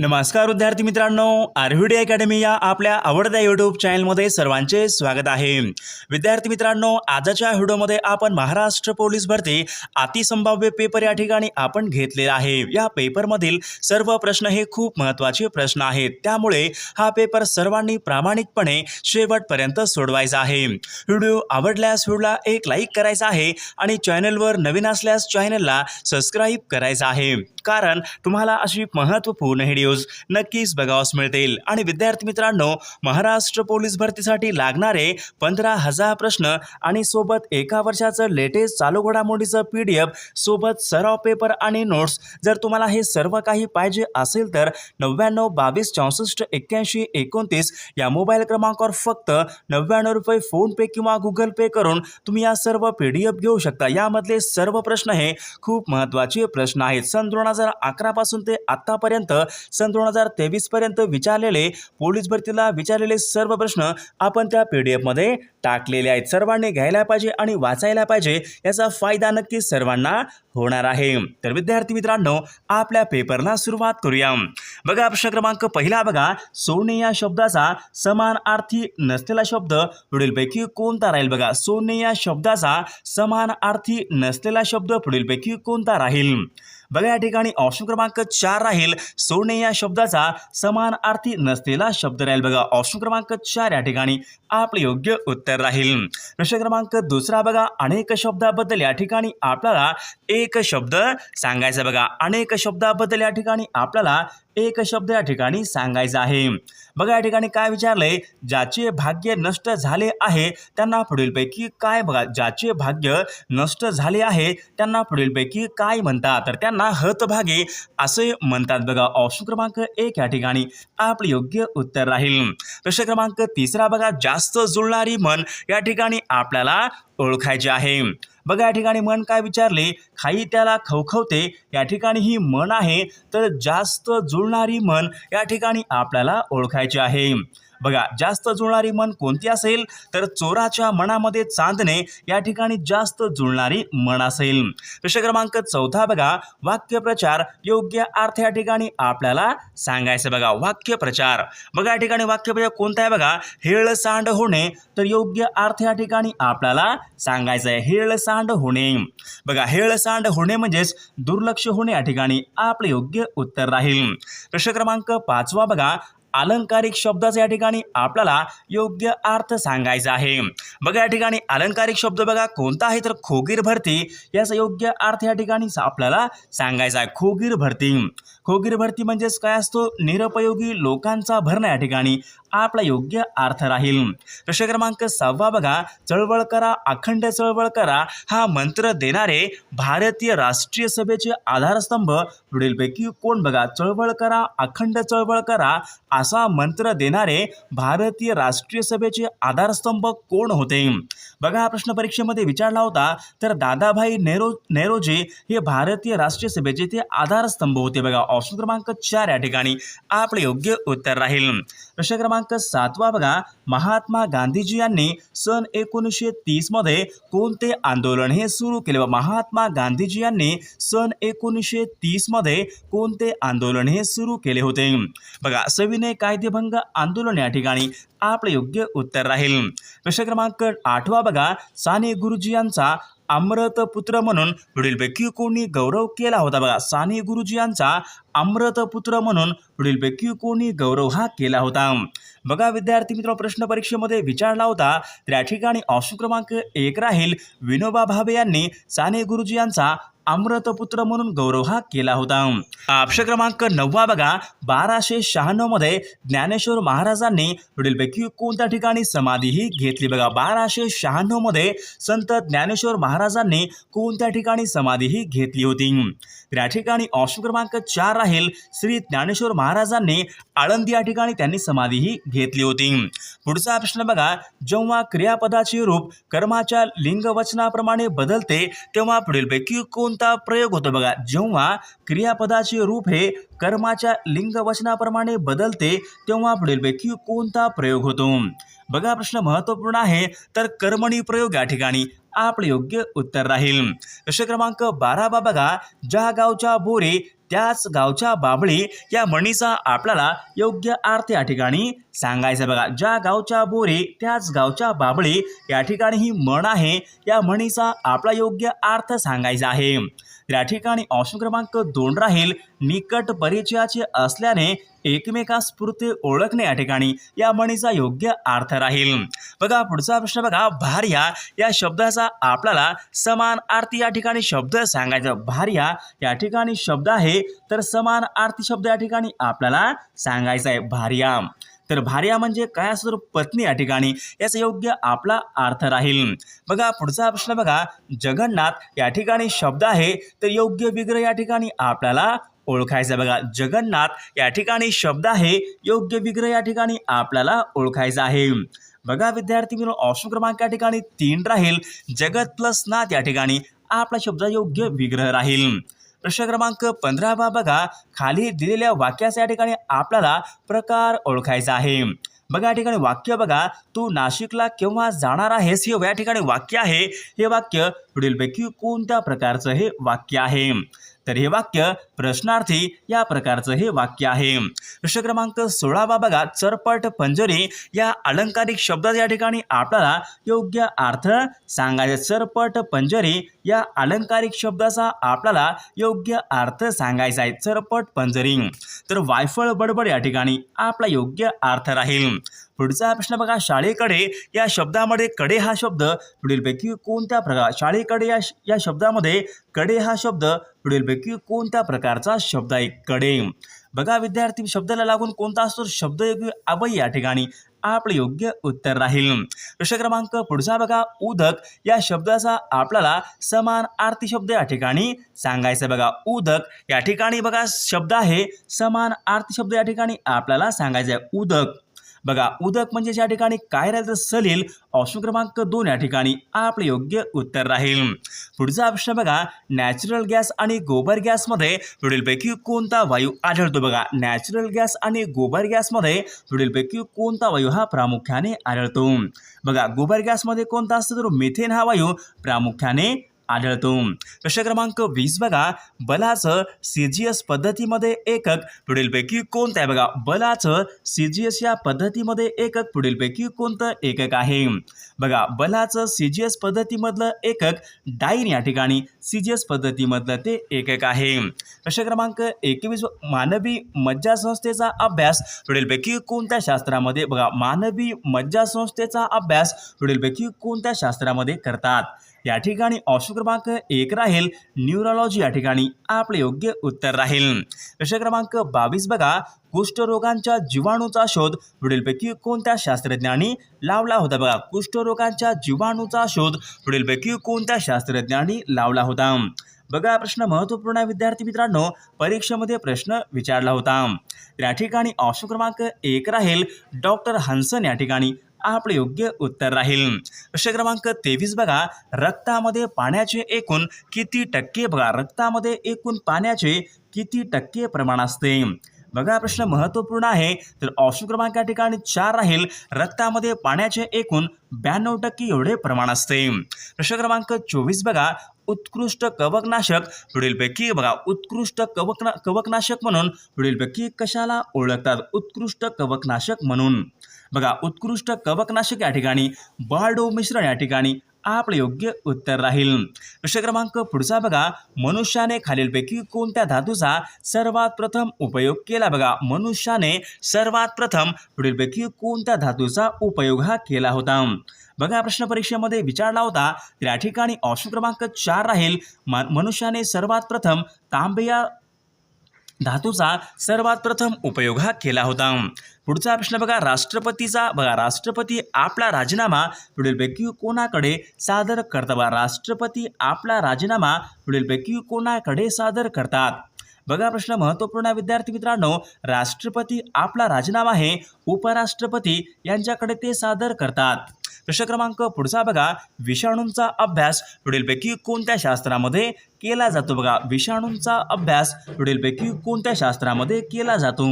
नमस्कार विद्यार्थी मित्रांनो आरव्हीडी अकॅडमी या आपल्या आवडत्या यूट्यूब चॅनलमध्ये सर्वांचे स्वागत आहे. विद्यार्थी मित्रांनो आजच्या व्हिडिओमध्ये आपण महाराष्ट्र पोलीस भरती अतिसंभाव्य पेपर या ठिकाणी आपण घेतलेला आहे. या पेपरमधील सर्व प्रश्न हे खूप महत्त्वाचे प्रश्न आहेत. त्यामुळे हा पेपर सर्वांनी प्रामाणिकपणे शेवटपर्यंत सोडवायचा आहे. व्हिडिओ आवडल्यास व्हिडिओला एक लाईक करायचा आहे आणि चॅनलवर नवीन असल्यास चॅनलला सबस्क्राईब करायचं आहे. कारण तुम्हाला अशी महत्त्वपूर्ण व्हिडिओज नक्कीच बघावास मिळतील. आणि विद्यार्थी मित्रांनो महाराष्ट्र पोलीस भरतीसाठी लागणारे पंधरा हजार प्रश्न आणि सोबत एका वर्षाचं लेटेस्ट चालू घडामोडीचं पी डी एफ सोबत सराव पेपर आणि नोट्स जर तुम्हाला हे सर्व काही पाहिजे असेल तर नव्याण्णव बावीस चौसष्ट एक्क्याऐंशी एकोणतीस या मोबाईल क्रमांकावर फक्त नव्याण्णव रुपये फोनपे किंवा गुगल पे करून तुम्ही या सर्व पी डी एफ घेऊ शकता. यामधले सर्व प्रश्न हे खूप महत्त्वाचे प्रश्न आहेत. सन दोन हजार अकरापासून ते आत्तापर्यंत सन दोन हजार तेवीसपर्यंत विचारलेले पोलीस भरतीला विचारलेले सर्व प्रश्न आपण त्या पी डी एफमध्ये टाकलेले आहेत. सर्वांनी घ्यायला पाहिजे आणि वाचायला पाहिजे याचा फायदा नक्कीच सर्वांना होणार आहे. तर विद्यार्थी मित्रांनो आपल्या पेपरला सुरुवात करूया. बघा प्रश्न क्रमांक पहिला बघा. सोने या शब्दाचा समानार्थी नसलेला शब्द पुढीलपैकी कोणता राहील बघा? सोने या शब्दाचा समानार्थी नसलेला शब्द पुढीलपैकी कोणता राहील? बघा या ठिकाणी ऑप्शन क्रमांक चार राहील. सोने या शब्दाचा समान अर्थी नसलेला शब्द राहील. बघा ऑप्शन क्रमांक चार या ठिकाणी आपले योग्य उत्तर राहील. प्रश्न क्रमांक दुसरा बघा अनेक शब्दाबद्दल या ठिकाणी आपल्याला एक शब्द सांगायचा बघा अनेक शब्दाबद्दल या ठिकाणी आपल्याला एक शब्द या ठिकाणी सांगायचा आहे. बघा या ठिकाणी काय विचारलंय? ज्याचे भाग्य नष्ट झाले आहे त्यांना पुढीलपैकी काय बघा ज्याचे भाग्य नष्ट झाले आहे त्यांना पुढीलपैकी काय म्हणतात? तर त्यांना हतभागे असे म्हणतात बघा ऑप्शन क्रमांक एक या ठिकाणी. आपले योग्य उत्तर राहील. प्रश्न क्रमांक तिसरा बघा जास्त जुळणारी मन या ठिकाणी आपल्याला ओळखायचे आहे. बघा या ठिकाणी मन काय विचारले? खाई त्याला खवखवते. या ठिकाणी ही मन आहे तर जास्त जुळणारी मन या ठिकाणी आपल्याला ओळखायची आहे. बघा जास्त जुळणारी मन कोणती असेल? तर चोराच्या मनामध्ये चांदणे या ठिकाणी जास्त जुळणारी मन असेल. प्रश्न क्रमांक चौथा बघा वाक्यप्रचार योग्य अर्थ या ठिकाणी आपल्याला सांगायचं बघा वाक्यप्रचार. बघा या ठिकाणी वाक्यप्रचार कोणता आहे बघा? हेळसांड होणे. तर योग्य अर्थ या ठिकाणी आपल्याला सांगायचं आहे हेळसांड होणे. बघा हेळसांड होणे म्हणजेच दुर्लक्ष होणे या ठिकाणी आपले योग्य उत्तर राहील. प्रश्न क्रमांक पाचवा बघा अलंकारिक शब्दाचा या ठिकाणी आपल्याला योग्य अर्थ सांगायचा आहे. बघा या ठिकाणी अलंकारिक शब्द बघा कोणता आहे तर खोगीर भरती याचा योग्य अर्थ या ठिकाणी आपल्याला सांगायचा आहे. खोगीर भरती. खोगीर भरती म्हणजेच काय असतो? निरुपयोगी लोकांचा भरणं या ठिकाणी आपला योग्य अर्थ राहील. प्रश्न क्रमांक सहावा बघा. चळवळ करा अखंड चळवळ करा हा मंत्र देणारे भारतीय राष्ट्रीय सभेचे आधारस्तंभ. पुढीलपैकी कोण बघा? चळवळ करा अखंड चळवळ करा असा मंत्र देणारे भारतीय राष्ट्रीय सभेचे आधारस्तंभ कोण होते? बघा हा प्रश्न परीक्षेमध्ये विचारला होता. तर दादाभाई नेहरू नेहरूजी हे भारतीय राष्ट्रीय सभेचे ते आधारस्तंभ होते बघा. ऑप्शन क्रमांक चार या ठिकाणी आपले योग्य उत्तर राहील. प्रश्न क्रमांक सातवा बघा. महात्मा गांधीजी यांनी सन एकोणीसशे तीसमध्ये कोणते आंदोलन हे सुरू केले? महात्मा गांधीजी यांनी सन एकोणीसशे तीसमध्ये कोणते आंदोलन हे सुरू केले होते? बघा सविनय कायदेभंग आंदोलन या ठिकाणी आपले योग्य उत्तर राहील. प्रश्न क्रमांक आठवा बघा. साने गुरुजी यांचा अमृतपुत्र म्हणून पुढीलपैकी कोणी गौरव केला होता? बघा साने गुरुजी यांचा अमृतपुत्र म्हणून पुढीलपैकी कोणी गौरव हा केला होता. बघा विद्यार्थी मित्र प्रश्न परीक्षेमध्ये विचारला होता तर या ठिकाणी ऑप्शन क्रमांक एक राहील. विनोबा भावे यांनी साने गुरुजी यांचा अमृतपुत्र म्हणून गौरव हा केला होता. ऑप्शन क्रमांक नववा बघा बाराशे शहाण्णवमध्ये ज्ञानेश्वर महाराजांनी पुढीलपैकी कोणत्या ठिकाणी समाधीही घेतली? बघा बाराशे शहाण्णवमध्ये संत ज्ञानेश्वर महाराजांनी कोणत्या ठिकाणी समाधीही घेतली होती? त्या या ठिकाणी ऑप्शन क्रमांक चार राहील श्री ज्ञानेश्वर महाराजांनी आळंदी या ठिकाणी त्यांनी समाधीही घेतली होती. पुढचा प्रश्न बघा जेव्हा क्रियापदाचे रूप कर्माच्या लिंगवचनाप्रमाणे बदलते तेव्हा पुढीलपैकी कोणता प्रयोग होतो बघा? जेव्हा क्रियापदाचे रूप हे कर्माच्या लिंगवचनाप्रमाणे बदलते तेव्हा पुढीलपैकी कोणता प्रयोग होतो? बघा प्रश्न महत्त्वपूर्ण आहे. तर कर्मणी प्रयोग या ठिकाणी आपले योग्य उत्तर राहील. प्रश्न क्रमांक बारा बा बघा. ज्या गावच्या बोरे त्याच गावच्या बाबळी या म्हणीचा आपल्याला योग्य अर्थ या ठिकाणी सांगायचं बघा. ज्या गावच्या बोरे त्याच गावच्या बाबळी या ठिकाणी ही म्हण आहे. या म्हणीचा आपला योग्य अर्थ सांगायचा आहे. या ठिकाणी ऑप्शन क्रमांक दोन राहील. निकट परिचयाचे असल्याने एकमेकास्फूर्ती ओळखणे या ठिकाणी या म्हणीचा योग्य अर्थ राहील. बघा पुढचा प्रश्न बघा. भार्या या शब्दाचा आपल्याला समान आरती या ठिकाणी शब्द सांगायचा. भार्या या ठिकाणी शब्द आहे तर समान आरती शब्द या ठिकाणी आपल्याला सांगायचा आहे. भार्या तर भार्या म्हणजे काय असं तर पत्नी या ठिकाणी? याचा योग्य आपला अर्थ राहील. बघा पुढचा प्रश्न बघा. जगन्नाथ या ठिकाणी शब्द आहे तर योग्य विग्रह या ठिकाणी आपल्याला ओळखायचा बघा जगन्नाथ या ठिकाणी शब्द आहे योग्य विग्रह या ठिकाणी आपल्याला ओळखायचा आहे. बघा विद्यार्थी मित्र ऑप्शन क्रमांक या ठिकाणी तीन राहील. जगत प्लस नाथ या ठिकाणी आपला शब्द योग्य विग्रह राहील. प्रश्न क्रमांक पंधरावा बघा खाली दिलेल्या वाक्याचा या ठिकाणी आपल्याला प्रकार ओळखायचा आहे. बघा या ठिकाणी वाक्य बघा तू नाशिकला केव्हा जाणार आहेस? हे या ठिकाणी वाक्य आहे. हे वाक्य पुढीलपैकी कोणत्या प्रकारचं हे वाक्य आहे? तर हे वाक्य प्रश्नार्थी या प्रकारचं हे वाक्य आहे. प्रश्न क्रमांक सोळावा बघा. चरपट पंजरी या अलंकारिक शब्दात या ठिकाणी आपल्याला योग्य अर्थ सांगायचा चरपट पंजरी या अलंकारिक शब्दाचा आपल्याला योग्य अर्थ सांगायचा आहे. चरपट पंजरी. तर वायफळ बडबड या ठिकाणी आपला योग्य अर्थ राहील. पुढचा प्रश्न बघा शाळेकडे या शब्दामध्ये कडे हा शब्द पुढीलपैकी कोणत्या प्रकार शाळेकडे या या शब्दामध्ये कडे हा शब्द पुढीलपैकी कोणत्या प्रकारचा शब्द आहे? कडे. बघा विद्यार्थी शब्दाला लागून कोणता असतो? शब्द योग्य अभय या ठिकाणी आपलं योग्य उत्तर राहील. प्रश्न क्रमांक पुढचा बघा उदक या शब्दाचा आपल्याला समान आरती शब्द या ठिकाणी सांगायचं बघा. उदक या ठिकाणी बघा शब्द आहे समान आरती शब्द या ठिकाणी आपल्याला सांगायचं आहे. उदक. बघा उदक म्हणजे ज्या ठिकाणी काय राहिलं तर सलील ऑप्शन क्रमांक दोन या ठिकाणी आपलं योग्य उत्तर राहील. पुढचा ऑप्शन बघा नॅचरल गॅस आणि गोबर गॅसमध्ये पुढीलपैकी कोणता वायू आढळतो बघा? नॅचरल गॅस आणि गोबर गॅसमध्ये पुढीलपैकी कोणता वायू हा प्रामुख्याने आढळतो? बघा गोबर गॅसमध्ये कोणता असतो तर मिथेन हा वायू प्रामुख्याने आढळतो. प्रश्न क्रमांक वीस बघा. बलाचं सी जी एस पद्धतीमध्ये एकक पुढीलपैकी कोणतं आहे बघा. बलाचं सी जी एस या पद्धतीमध्ये एकक पुढीलपैकी कोणतं एकक आहे? बघा बलाचं सी जी एस पद्धतीमधलं एकक डाईन या ठिकाणी सी जी एस पद्धतीमधलं ते एकक आहे. प्रश्न क्रमांक एकवीस मानवी मज्जासंस्थेचा अभ्यास पुढीलपैकी कोणत्या शास्त्रामध्ये? बघा मानवी मज्जासंस्थेचा अभ्यास पुढीलपैकी कोणत्या शास्त्रामध्ये करतात? या ठिकाणी ऑप्शन क्रमांक एक राहील न्यूरोलॉजी या ठिकाणी आपले योग्य उत्तर राहील. प्रश्न क्रमांक बावीस बघा. कुष्ठरोगांच्या जीवाणूचा शोध. पुढीलपैकी कोणत्या शास्त्रज्ञांनी लावला होता बघा? कुष्ठरोगांच्या जीवाणूचा शोध. पुढीलपैकी कोणत्या शास्त्रज्ञांनी लावला होता? बघा प्रश्न महत्त्वपूर्ण आहे विद्यार्थी मित्रांनो. परीक्षेमध्ये प्रश्न विचारला होता. या ठिकाणी ऑप्शन क्रमांक एक राहील. डॉक्टर हन्सन या ठिकाणी आपले योग्य उत्तर राहील. प्रश्न क्रमांक तेवीस बघा. रक्तामध्ये पाण्याचे एकूण किती टक्के बघा. रक्तामध्ये एकूण पाण्याचे किती टक्के प्रमाण असते? बघा प्रश्न महत्त्वपूर्ण आहे. तर ऑप्शन क्रमांक या ठिकाणी चार राहील. रक्तामध्ये पाण्याचे एकूण ब्याण्णव टक्के एवढे प्रमाण असते. प्रश्न क्रमांक चोवीस बघा. उत्कृष्ट कवकनाशक. पुढीलपैकी बघा उत्कृष्ट कवकना कवकनाशक म्हणून पुढीलपैकी कशाला ओळखतात? उत्कृष्ट कवकनाशक म्हणून. बघा उत्कृष्ट कवकनाशक या ठिकाणी बार्डो मिश्रण या ठिकाणी आपलं योग्य उत्तर राहील. प्रश्न क्रमांक पुढचा बघा. मनुष्याने खालीलपैकी कोणत्या धातूचा सर्वात प्रथम उपयोग केला? बघा मनुष्याने सर्वात प्रथम पुढीलपैकी कोणत्या धातूचा उपयोग हा केला होता? बघा प्रश्न परीक्षेमध्ये विचारला होता. तर या ठिकाणी ऑप्शन क्रमांक चार राहील. मनुष्याने सर्वात प्रथम तांबे या धातूचा सर्वात प्रथम उपयोग हा केला होता. पुढचा प्रश्न बघा राष्ट्रपतीचा बघा राष्ट्रपती आपला राजीनामा पुढीलपैकी कोणाकडे सादर करतात? बघा राष्ट्रपती आपला राजीनामा पुढीलपैकी कोणाकडे सादर करतात? बघा प्रश्न महत्त्वपूर्ण विद्यार्थी मित्रांनो. राष्ट्रपती आपला राजीनामा हे उपराष्ट्रपती यांच्याकडे ते सादर करतात. प्रश्न क्रमांक पुढचा बघा. विषाणूंचा अभ्यास पुढीलपैकी कोणत्या शास्त्रामध्ये केला जातो? बघा विषाणूंचा अभ्यास पुढीलपैकी कोणत्या शास्त्रामध्ये केला जातो?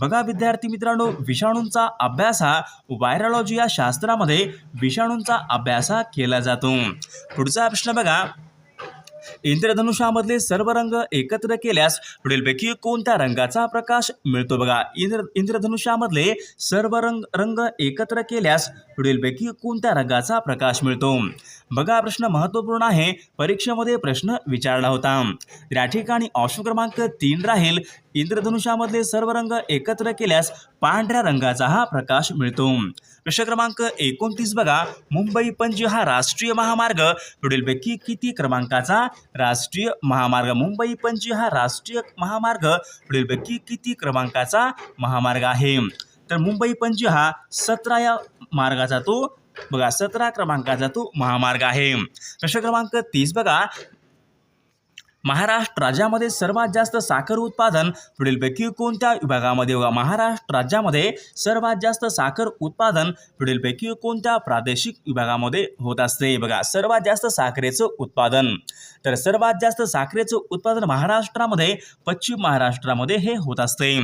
बघा विद्यार्थी मित्रांनो विषाणूंचा अभ्यास हा व्हायरॉलॉजी या शास्त्रामध्ये विषाणूंचा अभ्यास हा केला जातो. पुढचा प्रश्न बघा. इंद्रधनुष्यामधले सर्व रंग एकत्र केल्यास पुढीलपैकी कोणत्या रंगाचा प्रकाश मिळतो बघा. इंद्र इंद्रधनुष्यामधले सर्व रंग रंग एकत्र केल्यास पुढीलपैकी कोणत्या रंगाचा प्रकाश मिळतो? बघा प्रश्न महत्त्वपूर्ण आहे. परीक्षेमध्ये प्रश्न विचारला होता. या ठिकाणी ऑप्शन क्रमांक तीन राहील. इंद्रधनुष्यामधले सर्व रंग एकत्र केल्यास पांढऱ्या रंगाचा हा प्रकाश मिळतो. प्रश्न क्रमांक एकोणतीस बघा. मुंबई पणजी हा राष्ट्रीय महामार्ग. पुढीलपैकी किती क्रमांकाचा राष्ट्रीय महामार्ग? मुंबई पणजी हा राष्ट्रीय महामार्ग. पुढीलपैकी किती क्रमांकाचा महामार्ग आहे? तर मुंबई पणजी हा सतरा या मार्गाचा तो बघा सतरा क्रमांकाचा तो महामार्ग आहे. प्रश्न क्रमांक तीस बघा. महाराष्ट्र राज्यामध्ये सर्वात जास्त साखर उत्पादन पुढीलपैकी कोणत्या विभागामध्ये? बघा महाराष्ट्र राज्यामध्ये सर्वात जास्त साखर उत्पादन पुढीलपैकी कोणत्या प्रादेशिक विभागामध्ये होत असते? बघा सर्वात जास्त साखरेचं उत्पादन. तर सर्वात जास्त साखरेचं उत्पादन महाराष्ट्रामध्ये पश्चिम महाराष्ट्रामध्ये हे होत असते.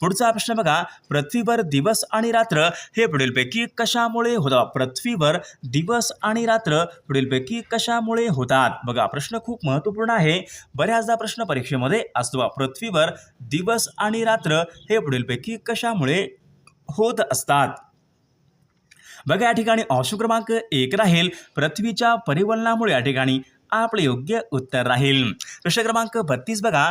पुढचा प्रश्न बघा पृथ्वीवर दिवस आणि रात्र हे पुढीलपैकी कशामुळे होतात? पृथ्वीवर दिवस आणि रात्र पुढीलपैकी कशामुळे होतात? बघा प्रश्न खूप महत्त्वपूर्ण आहे. बऱ्याचदा प्रश्न परीक्षेमध्ये असतो पृथ्वीवर दिवस आणि रात्र हे पुढीलपैकी कशामुळे होत असतात? बघा या ठिकाणी ऑप्शन क्रमांक एक राहील. पृथ्वीच्या परिवलनामुळे या ठिकाणी आपले योग्य उत्तर राहील. प्रश्न क्रमांक बत्तीस बघा.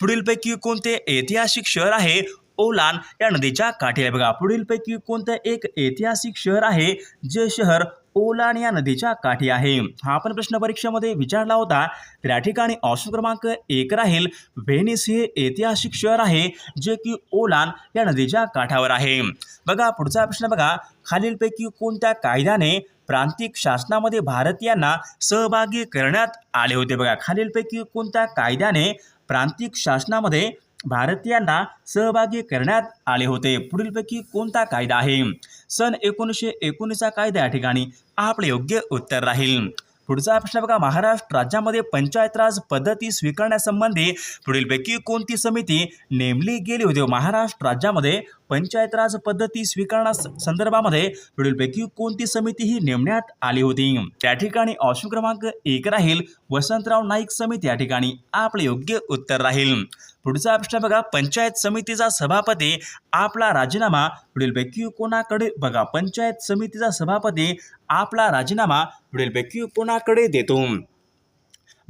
पुढीलपैकी कोणते ऐतिहासिक शहर आहे? ओलान या नदीच्या काठी आहे बघा. पुढीलपैकी कोणतं एक ऐतिहासिक शहर आहे? जे शहर ओलान या नदीच्या काठी आहे. हा पण प्रश्न परीक्षेमध्ये विचारला होता. तर या ठिकाणी ऑप्शन क्रमांक एक राहील. व्हेनिस हे ऐतिहासिक शहर आहे जे की ओलान या नदीच्या काठावर आहे. बघा पुढचा प्रश्न बघा. खालीलपैकी कोणत्या कायद्याने प्रांतिक शासनामध्ये भारतीयांना सहभागी करण्यात आले होते? बघा खालीलपैकी कोणत्या कायद्याने प्रांतिक शासनामध्ये भारतीयांना सहभागी करण्यात आले होते. पुढीलपैकी कोणता कायदा आहे? सन एकोणीसशे एकोणीसचा कायदा या ठिकाणी आपले योग्य उत्तर राहील. पुढचा प्रश्न बघा महाराष्ट्र राज्यामध्ये पंचायत राज पद्धती स्वीकारण्यासंबंधी पुढीलपैकी कोणती समिती नेमली गेली होती? महाराष्ट्र राज्यामध्ये पंचायत राज पद्धती स्वीकारणा संदर्भामध्ये पुढीलपैकी कोणती समिती ही नेमण्यात आली होती? त्या ठिकाणी ऑप्शन क्रमांक एक राहील. वसंतराव नाईक समिती या ठिकाणी आपले योग्य उत्तर राहील. पुढचा प्रश्न बघा. पंचायत समितीचा सभापती आपला राजीनामा पुढीलपैकी कोणाकडे? बघा पंचायत समितीचा सभापती आपला राजीनामा पुढीलपैकी कोणाकडे देतो?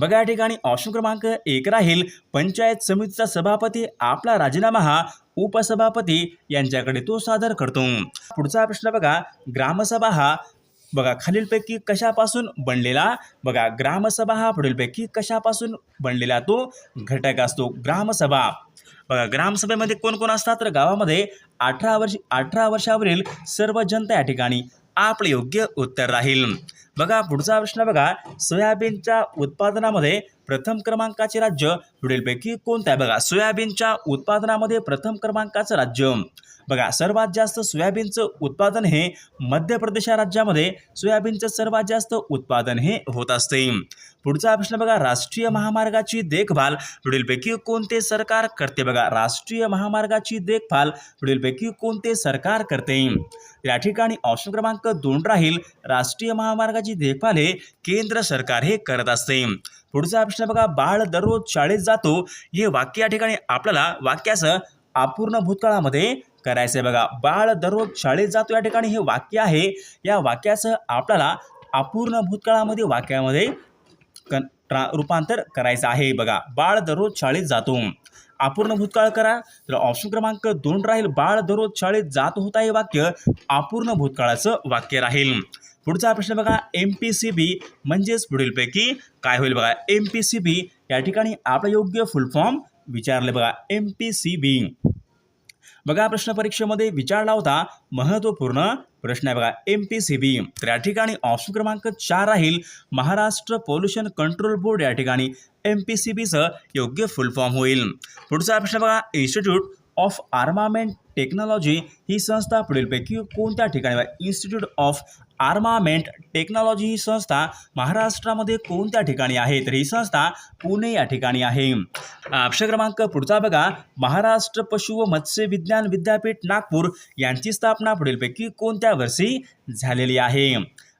बघा या ठिकाणी ऑप्शन क्रमांक एक राहील. पंचायत समितीचा सभापती आपला राजीनामा हा उपसभापती यांच्याकडे तो सादर करतो. पुढचा प्रश्न बघा ग्रामसभा हा बघा खालीलपैकी कशापासून बनलेला? बघा ग्रामसभा हा पुढीलपैकी कशापासून बनलेला तो घटक असतो? ग्रामसभा. बघा ग्रामसभेमध्ये कोण कोण असतात? तर गावामध्ये अठरा वर्ष अठरा वर्षावरील सर्व जनता या ठिकाणी आपले योग्य उत्तर राहील. बघा पुढचा प्रश्न बघा. सोयाबीनच्या उत्पादनामध्ये प्रथम क्रमांकाचे राज्य पुढीलपैकी कोणतं आहे? बघा सोयाबीनच्या उत्पादनामध्ये प्रथम क्रमांकाचं राज्य. बघा सर्वात जास्त सोयाबीनचं उत्पादन हे मध्य प्रदेश या राज्यामध्ये सोयाबीनचं सर्वात जास्त उत्पादन हे होत असते. पुढचा प्रश्न बघा राष्ट्रीय महामार्गाची देखभाल पुढीलपैकी कोणते सरकार करते? बघा राष्ट्रीय महामार्गाची देखभाल पुढीलपैकी कोणते सरकार करते? या ठिकाणी ऑप्शन क्रमांक दोन राहील. राष्ट्रीय महामार्गाची देखभाल हे केंद्र सरकार हे करत असते. पुढचा प्रश्न बघा बाळ दररोज शाळेत जातो हे वाक्य या ठिकाणी आपल्याला वाक्याचं अपूर्ण भूतकाळामध्ये करायचं आहे बघा. बाळ दररोज शाळेत जातो या ठिकाणी हे वाक्य आहे. या वाक्याचं आपल्याला अपूर्ण भूतकाळामध्ये वाक्यामध्ये क ट्रा रूपांतर करायचं आहे बघा. बाळ दररोज शाळेत जातो. अपूर्ण भूतकाळ करा. तर ऑप्शन क्रमांक दोन राहील. बाळ दररोज शाळेत जात होता हे वाक्य अपूर्ण भूतकाळाचं वाक्य राहील. पुढचा प्रश्न बघा एम पी सी बी म्हणजेच पुढीलपैकी काय होईल बघा? एम पी सी बी या ठिकाणी आपला योग्य फुल फॉर्म विचारले बघा एम पी सी बी बघा प्रश्न परीक्षेमध्ये विचारला होता महत्त्वपूर्ण प्रश्न आहे बघा एम पी सी बी तर या ठिकाणी ऑप्शन क्रमांक चार राहील महाराष्ट्र पोल्युशन कंट्रोल बोर्ड या ठिकाणी एम पी सी बीचं योग्य फुल फॉर्म होईल. पुढचा प्रश्न बघा इन्स्टिट्यूट ऑफ आर्मामेंट टेक्नॉलॉजी ही संस्था पुढीलपैकी कोणत्या ठिकाणी इन्स्टिट्यूट ऑफ आर्मामेंट टेक्नॉलॉजी ही संस्था महाराष्ट्रामध्ये कोणत्या ठिकाणी आहे? तर ही संस्था पुणे या ठिकाणी आहे. अक्षर क्रमांक पुढचा बघा. महाराष्ट्र पशु व मत्स्य विज्ञान विद्यापीठ नागपूर यांची स्थापना पुढीलपैकी कोणत्या वर्षी झालेली आहे?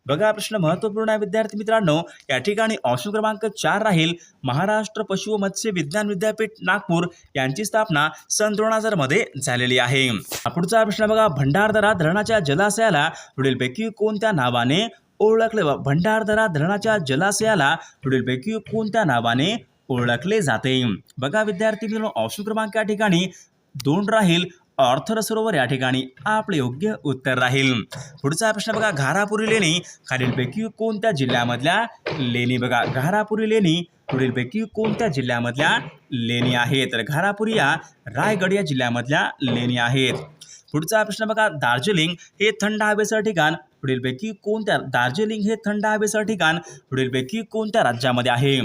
बघा प्रश्न महत्त्वपूर्ण आहे विद्यार्थी मित्रांनो. या ठिकाणी ऑप्शन क्रमांक चार राहील. महाराष्ट्र पशु व मत्स्य विज्ञान विद्यापीठ नागपूर यांची स्थापना सन दोन हजारमध्ये झालेली आहे. पुढचा प्रश्न बघा. भंडारदरा धरणाच्या जलाशयाला पुढीलपैकी कोणत्या नावाने ओळखले भंडारदरा धरणाच्या जलाशयाला पुढीलपैकी कोणत्या नावाने ओळखले जाते? बघा विद्यार्थी मित्रांनो ऑप्शन क्रमांक या ठिकाणी दोन राहील. ऑर्थर सरोवर या ठिकाणी आपले योग्य उत्तर राहील. पुढचा प्रश्न बघा घारापुरी लेणी. खालीलपैकी कोणत्या जिल्ह्यामधल्या लेणी बघा? घारापुरी लेणी पुढीलपैकी कोणत्या जिल्ह्यामधल्या लेणी आहेत? तर घारापुरी या रायगड या जिल्ह्यामधल्या लेणी आहेत. पुढचा प्रश्न बघा दार्जिलिंग हे थंड हवेचं ठिकाण. पुढीलपैकी कोणत्या दार्जिलिंग हे थंड हवेचं ठिकाण. पुढीलपैकी कोणत्या राज्यामध्ये आहे?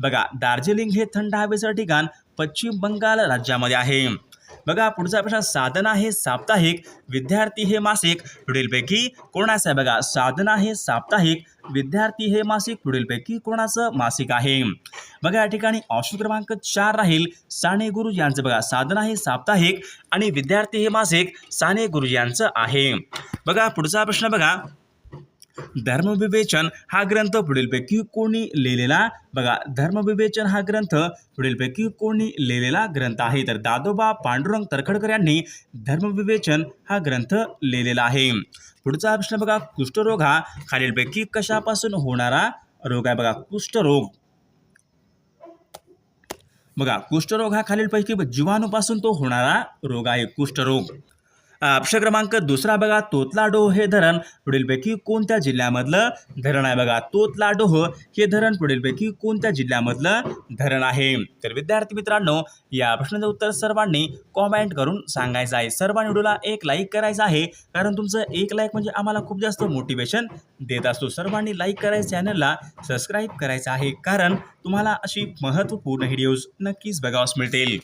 बघा दार्जिलिंग हे थंड हवेचं ठिकाण पश्चिम बंगाल राज्यामध्ये आहे. बघा पुढचा प्रश्न साधना हे साप्ताहिक विद्यार्थी हे मासिक पुढीलपैकी कोणाचं आहे? बघा साधना हे साप्ताहिक विद्यार्थी हे मासिक पुढीलपैकी कोणाचं मासिक आहे? बघा या ठिकाणी ऑप्शन क्रमांक चार राहील. साने गुरुजी यांचं बघा साधना हे साप्ताहिक आणि विद्यार्थी हे मासिक साने गुरुजी यांचं आहे. बघा पुढचा प्रश्न बघा. धर्मविवेचन हा ग्रंथ पुढीलपैकी कोणी लिहिलेला? बघा धर्मविवेचन हा ग्रंथ पुढीलपैकी कोणी लिहिलेला ग्रंथ आहे. तर दादोबा पांडुरंग तरखडकर यांनी धर्मविवेचन हा ग्रंथ लिहिलेला आहे. पुढचा प्रश्न बघा कुष्ठरोग हा खालीलपैकी कशापासून होणारा रोग आहे? बघा कुष्ठरोग. बघा कुष्ठरोग हा खालीलपैकी जीवाणूपासून तो होणारा रोग आहे कुष्ठरोग. ऑप्शन क्रमांक दुसरा बघा तोतलाडोह हे धरण. पुढीलपैकी कोणत्या जिल्ह्यामधलं धरण आहे बघा तोतलाडोह हो, हे धरण पुढीलपैकी कोणत्या जिल्ह्यामधलं धरण आहे? तर विद्यार्थी मित्रांनो या प्रश्नाचं उत्तर सर्वांनी कॉमेंट करून सांगायचं आहे. सर्वांनी व्हिडिओला एक लाईक करायचं आहे कारण तुमचं एक लाईक म्हणजे आम्हाला खूप जास्त मोटिवेशन देत असतो. सर्वांनी लाईक करायचं चॅनलला सबस्क्राईब करायचं आहे कारण तुम्हाला अशी महत्त्वपूर्ण व्हिडिओज नक्कीच बघावस मिळतील.